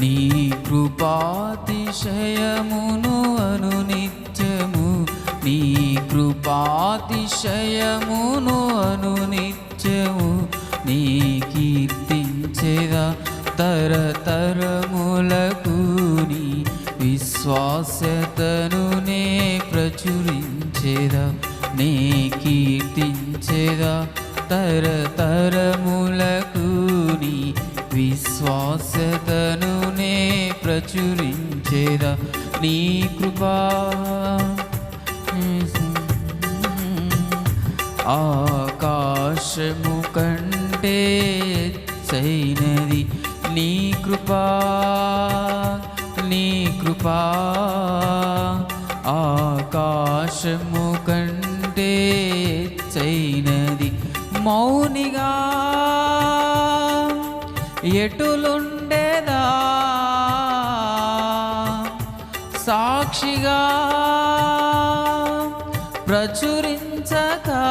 నీ కృపాతిశయమును అనునిత్యము. నీ కృపాతిశయమును అనునిత్యము. నీ కీర్తించేదా తరతరములకు నీ విశ్వాసతను నే ప్రచురించేదా. నీ కీర్తించేదా తరతరములకు ప్రచురించేదా నీ కృపా? ఆకాశము కంటే చైనది నీ కృపా నీ కృపా. ఆకాశము కంటే చైనది మౌనిగా. ఎటులో సాక్షిగా ప్రచురించగా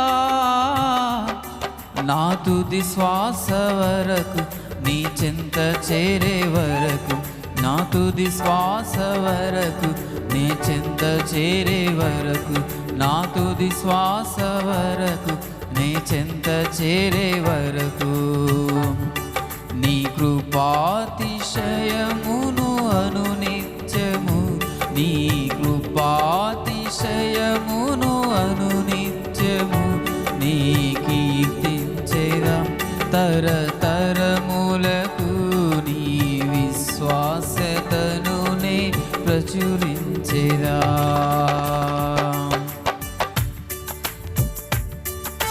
నా తుది శ్వాస వరకు నీ చింత చేరే వరకు నా తుది శ్వాస వరకు నీ చింత చేరే వరకు నా తుది శ్వాస వరకు నీ చింత చేరే వరకు. నీ కృపాతి నీ కృపాతిశయమును అనునిత్యము నీ కీర్తించేదా తరతరములకు నీ విశ్వాసతనునే ప్రచురించేదా.